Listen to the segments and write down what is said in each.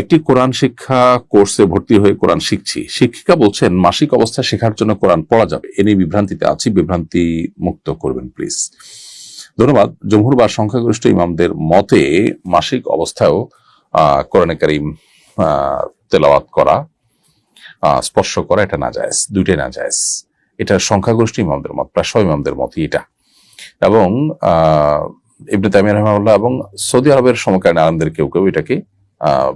একটি কোরআন শিক্ষা কোর্সে ভর্তি হয়ে কোরআন শিখছি। শিক্ষিকা বলছেন, মাসিক অবস্থায় শেখার জন্য কোরআন পড়া যাবে। এ নিয়ে বিভ্রান্তিতে আছি। বিভ্রান্তি মুক্ত করবেন প্লিজ ধন্যবাদ। জমহুর বা সংখ্যাগরিষ্ঠ ইমামদের মতে, মাসিক অবস্থায়ও কোরআনে কারিম তেলাওয়াত করা স্পর্শ করা, এটা না যায় দুইটাই না যায় এটা সংখ্যাগরিষ্ঠ ইমামদের মত, প্রায় সব ইমামদের মতই এটা। এবং ইবনে তামিয়া রহমাউল্লাহ এবং সৌদি আরবের সমকালীন আনন্দের কেউ কেউ এটাকে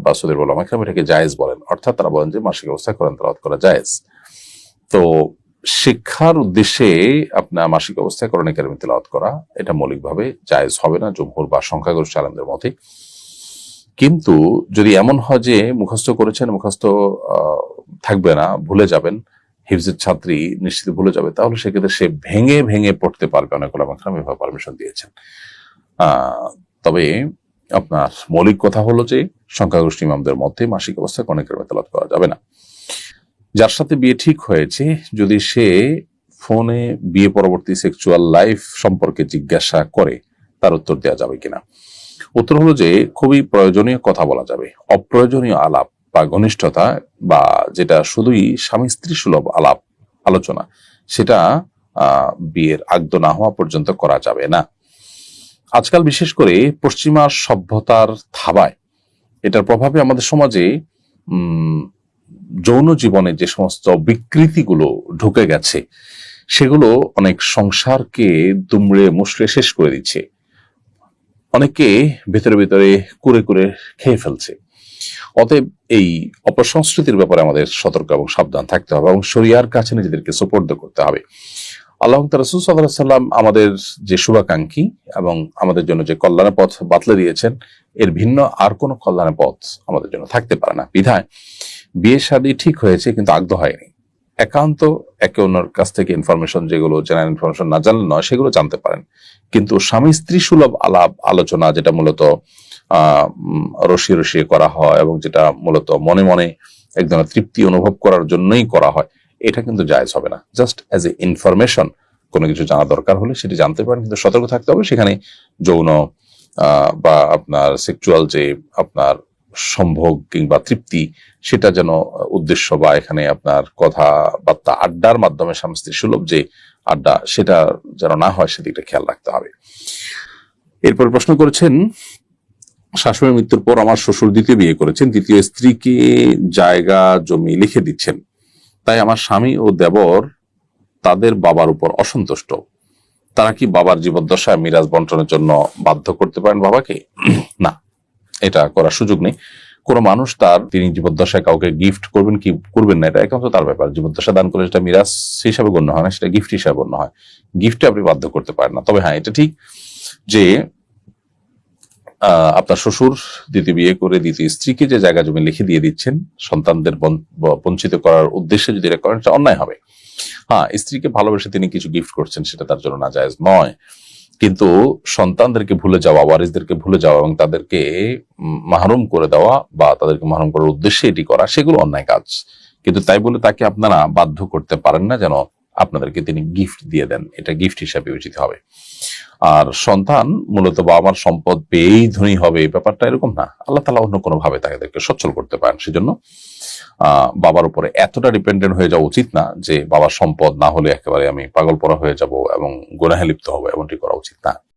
বা সৌদি আরব ওলামা কেরাম এটাকে জায়েজ বলেন। অর্থাৎ তারা বলেন যে মাসিক অবস্থায় কোরআন তেলাওয়াত করা জায়েজ। তো শিক্ষার উদ্দেশ্যে আপনার মাসিক অবস্থায় কোরআন কারিম তেলাওয়াত করা, এটা মৌলিকভাবে জায়েজ হবে না, জমহুর বা সংখ্যাগরিষ্ঠ আলমদের মতে। কিন্তু যদি এমন হয় যে মুখস্থ করেছেন, মুখস্থ থাকবে না, ভুলে যাবেন, হিফজের ছাত্রী নিশ্চিত ভুলে যাবে, তাহলে সেক্ষেত্রে সে ভেঙে ভেঙে পড়তে পারবে। অনেক কেরাম এভাবে পারমিশন দিয়েছেন। তবে আপনার মৌলিক কথা হলো যে সংখ্যাগরিষ্ঠ ইমামদের মধ্যে মাসিক অবস্থায় কোরআন কারিম তেলাওয়াত করা যাবে না। যার সাথে বিয়ে ঠিক হয়েছে, যদি সে ফোনে বিয়ে পরবর্তী সেক্সুয়াল লাইফ সম্পর্কে জিজ্ঞাসা করে, তার উত্তর দেওয়া যাবে কিনা? উত্তর হলো যে, খুবই প্রয়োজনীয় কথা বলা যাবে। অপ্রয়োজনীয় আলাপ বা ঘনিষ্ঠতা বা যেটা শুধুই স্বামী স্ত্রী সুলভ আলাপ, আলোচনা, সেটা বিয়ের আগ্দ না হওয়া পর্যন্ত করা যাবে না। আজকাল বিশেষ করে পশ্চিমা সভ্যতার থাবায় এটার প্রভাবে আমাদের সমাজে যৌন জীবনে যে সমস্ত বিকৃতিগুলো ঢুকে গেছে, সেগুলো অনেক সংসারকে দুমড়ে মুশড়ে শেষ করে দিচ্ছে। অনেকে ভেতরে ভেতরে কুরে কুরে খেয়ে ফেলছে। অতএব এই অপসংস্কৃতির ব্যাপারে আমাদের সতর্ক এবং সাবধান থাকতে হবে এবং শরিয়ার কাছে নিজেদেরকে সুপর্দ করতে হবে। আল্লাহ রসুল সাল্লাহ সাল্লাম আমাদের যে শুভাকাঙ্ক্ষী এবং আমাদের জন্য যে কল্যাণের পথ বাতলে দিয়েছেন, এর ভিন্ন আর কোনো কল্যাণের পথ আমাদের জন্য থাকতে পারে না। বিধায় বিয়ে শাদী ঠিক হয়েছে কিন্তু আগ্রহ হয়নি একান্ত একে অন্যের কাছ থেকে ইনফরমেশন যেগুলো জেনারেল ইনফরমেশন না জানলে নয়, সেগুলো জানতে পারেন। কিন্তু স্বামী স্ত্রী সুলভ আলাপ আলোচনা যেটা মূলত রসিয়ে রসিয়ে করা হয় এবং যেটা মূলত মনে মনে এক ধরনের তৃপ্তি অনুভব করার জন্যই করা হয় এটা কিন্তু জায়েজ হবে না। জাস্ট অ্যাজ এ ইনফরমেশন কোনো কিছু জানা দরকার হলে সেটি জানতে পারেন, কিন্তু সতর্ক থাকতে হবে। সেখানে যৌন বা আপনার সেক্সুয়াল যে আপনার সম্ভোগ কিংবা তৃপ্তি, সেটা যেন উদ্দেশ্য বা এখানে আপনার কথাবার্তা আড্ডার মাধ্যমে স্বামী সুলভ যে আড্ডা, সেটা যেন না হয় সেদিকটা খেয়াল রাখতে হবে। এরপর প্রশ্ন করেছেন শাশুড়ির মৃত্যুর পর আমার শ্বশুর দ্বিতীয় বিয়ে করেছেন, দ্বিতীয় স্ত্রীকে জায়গা, জমি লিখে দিচ্ছেন। তাই আমার স্বামী ও দেবর তাদের বাবার উপর অসন্তুষ্ট। তারা কি বাবার জীবদ্দশায় মিরাজ বন্টনের জন্য বাধ্য করতে পারেন বাবাকে? না, এটা করার সুযোগ নেই। কোনো মানুষ তার, তিনি জীবদ্দশায় কাউকে গিফট করবেন কি করবেন না, এটা একান্ত তার ব্যাপার। জীবদ্দশা দান করে সেটা মিরাজ হিসাবে গণ্য হয় না, সেটা গিফট হিসাবে গণ্য হয়। গিফটে আপনি বাধ্য করতে পারেন না। তবে হ্যাঁ এটা ঠিক যে আপনার শ্বশুর, দ্বিতীয় বিয়ে করে দ্বিতীয় স্ত্রীকে যে জায়গা জমি লিখে দিয়ে দিচ্ছেন, সন্তানদের বঞ্চিত করার উদ্দেশ্যে যদি এটা করেন সেটা অন্যায় হবে। হ্যাঁ স্ত্রীকে ভালোবেসে তিনি কিছু গিফট করছেন, সেটা তার জন্য না জায়েজ নয়। কিন্তু সন্তানদেরকে ভুলে যাওয়া, ওয়ারিসদেরকে ভুলে যাওয়া এবং তাদেরকে মাহরুম করে দেওয়া বা তাদেরকে মাহরুম করার উদ্দেশ্যে এটি করা, সেগুলো অন্যায় কাজ। কিন্তু তাই বলে তাকে আপনারা বাধ্য করতে পারেন না যেন আপনাদেরকে তিনি গিফট দিয়ে দেন। এটা গিফট হিসাবে উচিত হবে। আর সন্তান মূলত বাবা মার সম্পদ পেয়েই ধনী হবে, এই ব্যাপারটা এরকম না। আল্লাহ তালা অন্য কোনো ভাবে তাদেরকে সচ্ছল করতে পারেন সেজন্য বাবার উপরে এতটা ডিপেন্ডেন্ট হয়ে যাওয়া উচিত না যে বাবার সম্পদ না হলে একেবারে আমি পাগল পরা হয়ে যাব এবং গোনাহে লিপ্ত হব, এমনটি করা উচিত না।